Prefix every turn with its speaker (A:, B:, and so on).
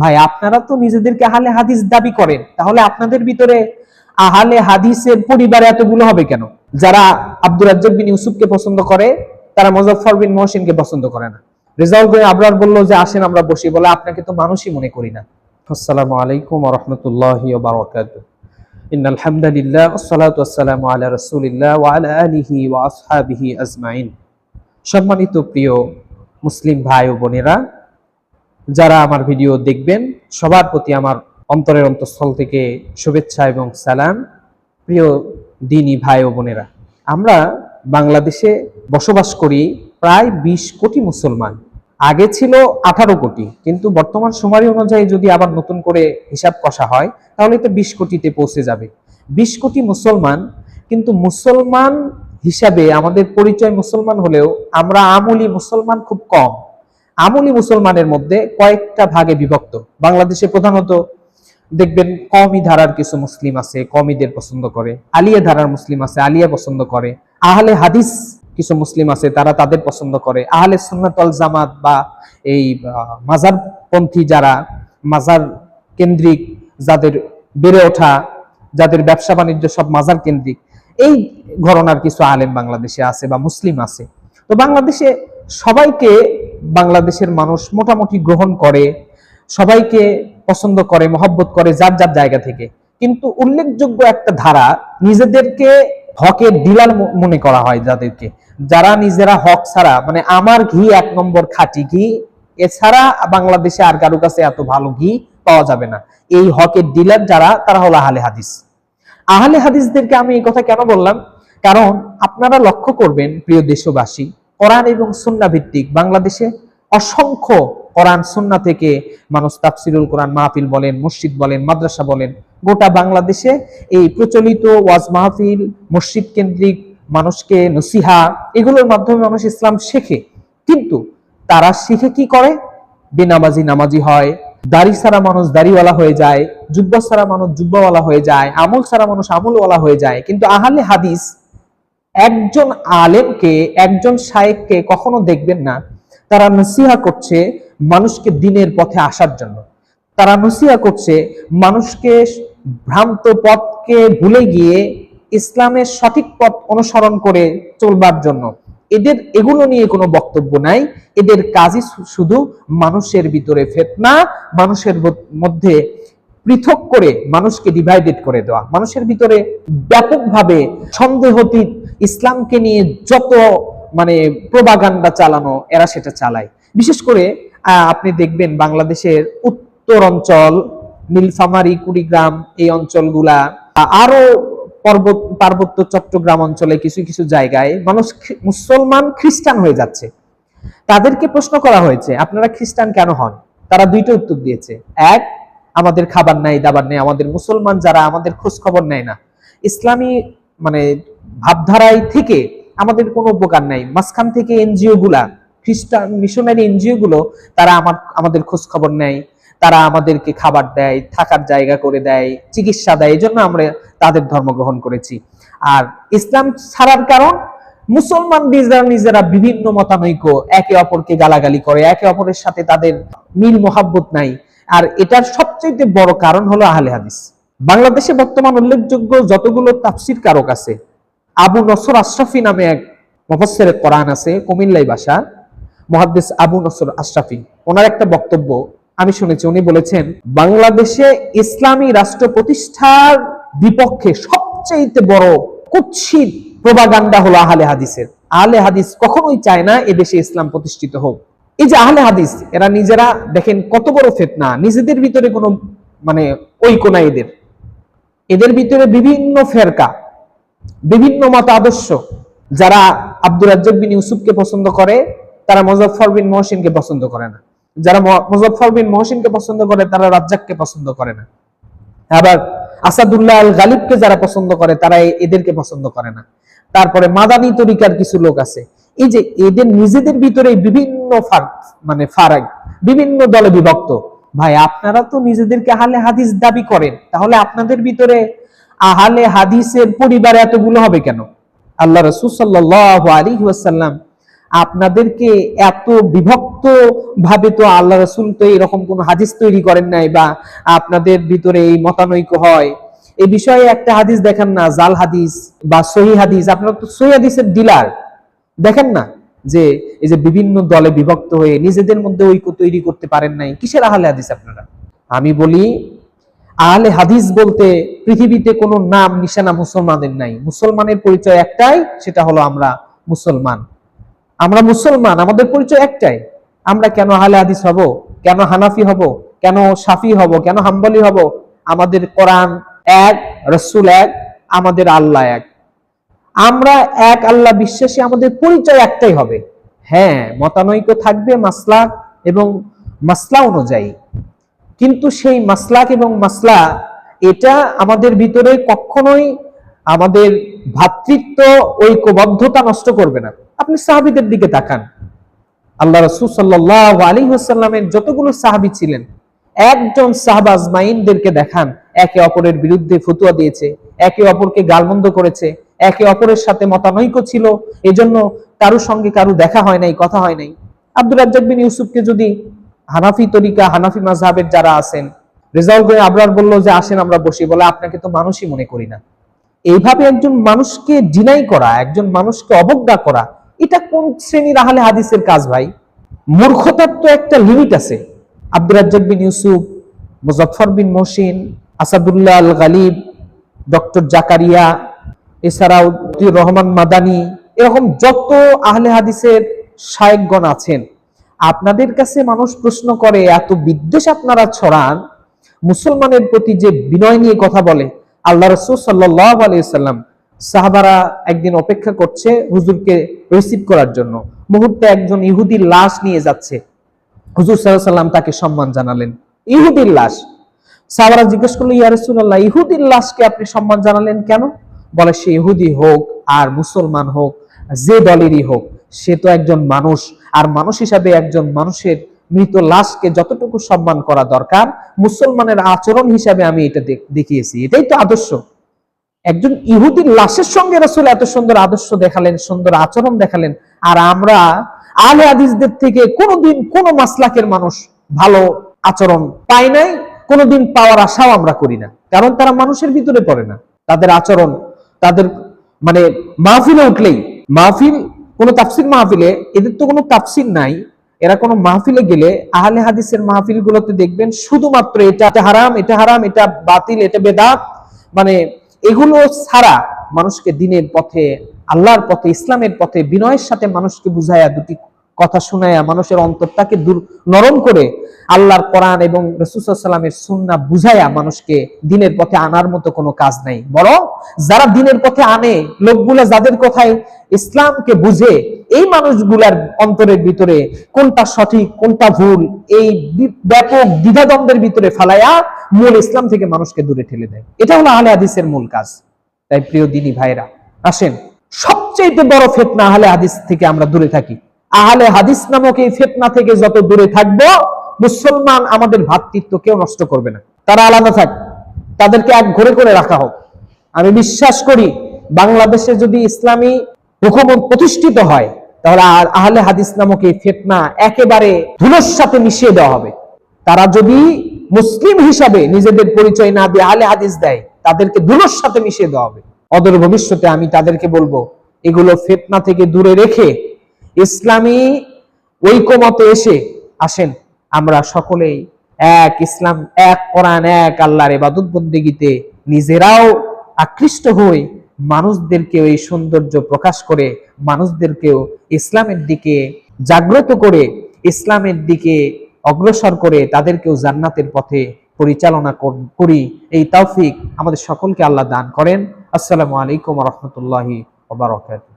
A: ভাই, আপনারা তো নিজেদেরকে আহলে হাদিস দাবি করেন। তাহলে আপনাদের ভিতরে আহলে হাদিসের পরিবার এতগুলো হবে কেন? যারা আব্দুর রাজ্জাক বিন ইউসুফকে পছন্দ করে, তারা মুজফফর বিন মহসিনকে পছন্দ করে না। রেজাউল করে আবরার বলল যে, আসেন, আমরা বসি। বলে, আপনাকে তো মানুষই মনে করি না। আসসালামু আলাইকুম ওয়া রাহমাতুল্লাহি ওয়া বারাকাতুহু। ইন্নাল হামদালিল্লাহ ওয়াসসালাতু ওয়াসসালামু আলা রাসূলিল্লাহ ওয়া আলা আলিহি ওয়া আসহাবিহি আজমাইন। সম্মানিত প্রিয় মুসলিম ভাই ও বোনেরা যারা আমার ভিডিও দেখবেন, সবার প্রতি আমার অন্তরের অন্তঃস্থল থেকে শুভেচ্ছা এবং সালাম। প্রিয় দিনই ভাই ও বোনেরা, আমরা বাংলাদেশে বসবাস করি প্রায় বিশ কোটি মুসলমান। আগে ছিল আঠারো কোটি, কিন্তু বর্তমান সময় অনুযায়ী যদি আবার নতুন করে হিসাব কষা হয়, তাহলে তো বিশ কোটিতে পৌঁছে যাবে। বিশ কোটি মুসলমান, কিন্তু মুসলমান হিসাবে আমাদের পরিচয় মুসলমান হলেও আমরা আমলি মুসলমান খুব কম। আমলি মুসলমানের মধ্যে কয়েকটা ভাগে বিভক্ত। বাংলাদেশে প্রধানত দেখবেন কমই ধারার কিছু মুসলিম আছে কমিদের পছন্দ করে, আলিয়া ধারার মুসলিম আছে, আলিয়া পছন্দ করে, আহলে হাদিস কিছু মুসলিম আছে, তারা তাদের পছন্দ করে। আহলে সুন্নাতল জামাত বা এই মাজারপন্থী যারা, মাজার কেন্দ্রিক যাদের বেড়ে ওঠা, যাদের ব্যবসা বাণিজ্য সব মাজার কেন্দ্রিক, এই ঘরনার কিছু আলেম বাংলাদেশে আছে বা মুসলিম আছে। তো বাংলাদেশে সবাইকে বাংলাদেশের মানুষ মোটামুটি গ্রহণ করে, সবাইকে পছন্দ করে, মহব্বত করে যার যার জায়গা থেকে। কিন্তু উল্লেখযোগ্য একটা ধারা নিজেদেরকে হকের ডিলার মনে করা হয় যাদেরকে। যারা নিজেরা হক ছাড়া মানে আমার ঘি এক নম্বর খাঁটি ঘি, এছাড়া বাংলাদেশে আর কারও কাছে এত ভালো ঘি পাওয়া যাবে না। এই হকের ডিলার যারা, তারা হলো আহলে হাদিস। আহলে হাদিসদেরকে আমি এই কথা কেন বললাম? কারণ আপনারা লক্ষ্য করবেন, প্রিয় দেশবাসী কোরআন এবং সুন্না ভিত্তিক বাংলাদেশে অসংখ্য কোরআন সুন্না থেকে মানুষ তাফসিরুল কোরআন মাহফিল বলেন, মসজিদ বলেন, মাদ্রাসা বলেন, গোটা বাংলাদেশে এই প্রচলিত ওয়াজ মাহফিল, মসজিদ কেন্দ্রিক মানুষকে নসিহা, এগুলোর মাধ্যমে মানুষ ইসলাম শেখে। কিন্তু তারা শিখে কি করে? বেনামাজি নামাজি হয়, দাড়ি ছাড়া মানুষ দাড়িওয়ালা হয়ে যায়, জুব্বা ছাড়া মানুষ জুব্বাওয়ালা হয়ে যায়, আমল ছাড়া মানুষ আমলওয়ালা হয়ে যায়। কিন্তু আহলে হাদিস একজন আলেমকে, একজন শায়েককে কখনো দেখবেন না। তারা নসিহা করছে মানুষকে দিনের পথে আসার জন্য। তারা নসিহা করছে মানুষকে ভ্রান্ত পথকে ভুলে গিয়ে ইসলামের সঠিক পথ অনুসরণ করে চলবার জন্য। এদের এগুলো নিয়ে কোনো বক্তব্য নাই। এদের কাজই শুধু মানুষের ভিতরে ফেতনা, মানুষের মধ্যে পৃথক করে মানুষকে ডিভাইডেড করে দেওয়া। মানুষের ভিতরে ব্যাপকভাবে সন্দেহতীত ইসলামকে নিয়ে যত মানে প্রবাগান্ডা চালানো, এরা সেটা চালায়। বিশেষ করে আপনি দেখবেন বাংলাদেশের উত্তর অঞ্চল, নীলফামারী, কুড়িগ্রাম, এই অঞ্চলগুলা আরও পর্বত পার্বত্য চট্টগ্রাম অঞ্চলে কিছু কিছু জায়গায় মানুষ মুসলমান খ্রিস্টান হয়ে যাচ্ছে। তাদেরকে প্রশ্ন করা হয়েছে, আপনারা খ্রিস্টান কেন হন? তারা দুইটা উত্তর দিয়েছে। এক, আমাদের খাবার নাই, দাবার নেই, আমাদের মুসলমান যারা আমাদের খোঁজ খবর নেয় না। ইসলামী মানে ভাবধারায় থেকে আমাদের কোনো উপকার নাই। মাঝখান থেকে এনজিও গুলা খ্রিস্টান মিশনারি এনজিও গুলো তারা আমার, আমাদের খোঁজ খবর নেয়। তারা আমাদেরকে খাবার দেয়, থাকার জায়গা করে দেয়, চিকিৎসা দেয় এই জন্য আমরা তাদের ধর্ম গ্রহণ করেছি। আর ইসলাম ছাড়ার কারণ, মুসলমান নিজেরা নিজেরা বিভিন্ন মতানৈক্য একে অপরকে গালাগালি করে, একে অপরের সাথে তাদের মিল মোহাব্বত নাই। আর এটার সবচেয়ে বড় কারণ হলো আহলে হাদিস। বাংলাদেশে বর্তমান উল্লেখযোগ্য যতগুলো তাফসির কারক আছে আবু নসর আশরাফি নামে এক মুফাসসির কোরআন আছে, কুমিল্লাই ভাষা। মহাদ্দেস আবু নসর আশরাফি, ওনার একটা বক্তব্য আমি শুনেছি, উনি বলেছেন, বাংলাদেশে ইসলামী রাষ্ট্র প্রতিষ্ঠার বিপক্ষে সবচেয়ে বড় কুৎসিত প্রবাগান্ডা হলো আহলে হাদিসের। আহলে হাদিস কখনোই চায় না এ দেশে ইসলাম প্রতিষ্ঠিত হোক। এই যে আহলে হাদিস, এরা নিজেরা দেখেন কত বড় ফেতনা, নিজেদের ভিতরে কোনো মানে ঐক্য নাই এদের। এদের ভিতরে বিভিন্ন ফেরকা। বিভিন্ন মত আদর্শ যারা আব্দুর রাজ্জাক বিন ইউসুফকে পছন্দ করে, তারা মুজফফর বিন মহসিনকে পছন্দ করে না। যারা ম- মুজফফর বিন মহসিনকে পছন্দ করে, তারা রাজ্জাককে পছন্দ করে না। আবার আসাদুল্লাহ আল গালিবকে যারা পছন্দ করে, তারা এদেরকে পছন্দ করে না। তারপরে মাদানী তরিকার কিছু লোক আছে। এই যে এদের নিজেদের ভিতরে বিভিন্ন ফার- মানে ফারাক, বিভিন্ন দলে বিভক্ত। ভাই, আপনারা তো নিজেদেরকে আহলে হাদিস দাবি করেন। তাহলে আপনাদের ভিতরে আহলে হাদিসের পরিবার এতগুলো হবে কেন? আল্লাহ রসুল সাল্লাহ আপনাদেরকে এত বিভক্ত ভাবে তো আল্লাহ রসুল তো এরকম কোন হাদিস তৈরি করেন নাই বা আপনাদের ভিতরে এই মতানৈক্য হয়। এই বিষয়ে একটা হাদিস দেখেন না, জাল হাদিস বা সহি হাদিস, আপনারা তো সহি হাদিসের ডিলার। দেখেন না যে এই যে বিভিন্ন দলে বিভক্ত হয়ে নিজেদের মধ্যে ঐক্য তৈরি করতে পারেন নাই। কিসের আহলে হাদিস আপনারা? আমি বলি আহলে হাদিস বলতে পৃথিবীতে কোনো নাম, নিশানা মুসলমানদের নাই। মুসলমানের পরিচয় একটাই, সেটা হলো আমরা মুসলমান। আমরা মুসলমান, আমাদের পরিচয় একটাই। আমরা কেন আহলে হাদিস হব? কেন হানাফি হব? কেন সাফি হব? কেন হাম্বলি হব? আমাদের কোরআন এক, রসুল এক, আমাদের আল্লাহ এক। আমরা এক আল্লাহ বিশ্বাসী, আমাদের পরিচয় একটাই হবে। হ্যাঁ মতানৈক্য থাকবে মাসলাক এবং মাসলা অনুযায়ী। কিন্তু সেই মাসলাক এবং মাসলা, এটা আমাদের ভিতরে কখনোই আমাদের ভ্রাতৃত্ব ঐক্যবদ্ধতা নষ্ট করবে না। আপনি সাহাবিদের দিকে তাকান। আল্লাহ রসুল সাল্লাহ আলী হাসাল্লামের যতগুলো সাহাবি ছিলেন, একজন সাহাবা আজমাইনদেরকে দেখান, একে অপরের বিরুদ্ধে ফতুয়া দিয়েছে, একে অপরকে গালমন্দ করেছে, একে অপরের সাথে মতানৈক্য ছিল, এজন্য কারোর সঙ্গে কারও দেখা হয় নাই, কথা হয় নাই। আব্দুল রাজ্জাক বিন ইউসুফকে যদি হানাফি তরিকা, হানাফি মাযহাবের যারা আছেন, রেজাউল করে আবরার বলল যে, আসেন, আমরা বসি। বলে, আপনাকে তো মানুষই মনে করি না। এইভাবে একজন মানুষকে ডিনাই করা, একজন মানুষকে অবজ্ঞা করা, এটা কোন শ্রেণির আহলে হাদিসের কাজ ভাই? মূর্খতার তো একটা লিমিট আছে। আব্দুর রাজ্জাক বিন ইউসুফ মুজফর বিন মহসিন, আসাদুল্লাহ আল গালিব ডক্টর জাকারিয়া, এছাড়াও রহমান মাদানি, এরকম যত আহলে হাদিসের শায়েকগণ আছেন আপনাদের কাছে মানুষ প্রশ্ন করে, এত বিদ্বেষ আপনারা ছড়ান? মুসলমানের প্রতি যে বিনয় নিয়ে কথা বলে, আল্লাহ রসুল সাল্লাহ আলাইসাল্লাম সাহাবারা একদিন অপেক্ষা করছে হুজুরকে রিসিভ করার জন্য। মুহূর্তে একজন ইহুদির লাশ নিয়ে যাচ্ছে। হুজুর সাল্লাহ সাল্লাম তাকে সম্মান জানালেন। ইহুদির লাশ। সাহাবারা জিজ্ঞেস করল, ইয়া রাসূলুল্লাহ, ইহুদির লাশকে আপনি সম্মান জানালেন কেন? বলে, সে ইহুদি হোক আর মুসলমান হোক, যে দলেরই হোক। সে তো একজন মানুষ। আর মানুষ হিসাবে একজন মানুষের মৃত লাশকে যতটুকু সম্মান করা দরকার, মুসলমানের আচরণ হিসাবে আমি এটা দেখিয়েছি। এটাই তো আদর্শ। একজন ইহুদির লাশের সঙ্গে রাসূল এত সুন্দর আদর্শ দেখালেন, সুন্দর আচরণ দেখালেন, আর আমরা আলে হাদিসদের থেকে কোনোদিন কোন মাসলাকের মানুষ ভালো আচরণ পাই নাই, কোনোদিন পাওয়ার আশাও আমরা করি না। কারণ তারা মানুষের ভিতরে পড়ে না। তাদের আচরণ, তাদের মানে মাহফিলে উঠলেই, মাহফিল কোন তাফসির মাহফিলে, এদের তো কোনো তাফসির নাই। এরা কোনো মাহফিলে গেলে আহলে হাদিসের মাহফিল গুলোতে দেখবেন শুধুমাত্র এটা হারাম এটা হারাম, এটা বাতিল, এটা বেদাত। মানে এগুলো ছাড়া মানুষকে দিনের পথে, আল্লাহর পথে, ইসলামের পথে, বিনয়ের সাথে মানুষকে বুঝায়া দুটি কথা শুনাইয়া মানুষের অন্তরটাকে দূর, নরম করে আল্লাহর কোরআন এবং রসুসাল্লামের সুন্না বুঝায়া মানুষকে দিনের পথে আনার মতো কোনো কাজ নাই। বরং যারা দিনের পথে আনে, লোকগুলা যাদের কথায় ইসলামকে বুঝে, এই মানুষগুলার অন্তরের ভিতরে কোনটা সঠিক, কোনটা ভুল, এই ব্যাপক দ্বিধাদ্বন্দ্বের ভিতরে ফালাইয়া মূল ইসলাম থেকে মানুষকে দূরে ঠেলে দেয়। এটা হলো আহলে হাদিসের মূল কাজ। তাই প্রিয় দিনী ভাইরা আসেন সবচেয়ে বড় ফেতনা আহলে হাদিস থেকে আমরা দূরে থাকি। আহলে হাদিস নামক এই ফেতনা থেকে যত দূরে থাকব, মুসলমান আমাদের ভ্রাতৃত্ব কেউ নষ্ট করবে না। তারা আলাদা থাক, তাদেরকে এক ঘরে করে রাখা হোক। আমি বিশ্বাস করি, বাংলাদেশে যদি ইসলামী হুকুমত প্রতিষ্ঠিত হয়, তাহলে আর আহলে হাদিস নামক এই ফেতনা একেবারে ধুলোর সাথে মিশিয়ে দেওয়া হবে। তারা যদি মুসলিম হিসাবে নিজেদের পরিচয় না দিয়ে আহলে হাদিস দেয়, তাদেরকে ধুলোর সাথে মিশিয়ে দেওয়া হবে। অদূর ভবিষ্যতে আমি তাদেরকে বলব, এগুলো ফেতনা থেকে দূরে রেখে ইসলামী ঐকমতে এসে আসেন। আমরা সকলেই এক ইসলাম, এক কোরআন, এক আল্লাহর ইবাদত বন্দেগীতে নিজেরাও আকৃষ্ট হই, মানুষদেরকে এই সৌন্দর্য প্রকাশ করে, মানুষদেরকেও ইসলামের দিকে জাগ্রত করে, ইসলামের দিকে অগ্রসর করে তাদেরকেও জান্নাতের পথে পরিচালনা করি এই তৌফিক আমাদের সকলকে আল্লাহ দান করেন। আসসালামু আলাইকুম রহমতুল্লাহি ওবারকাতুহু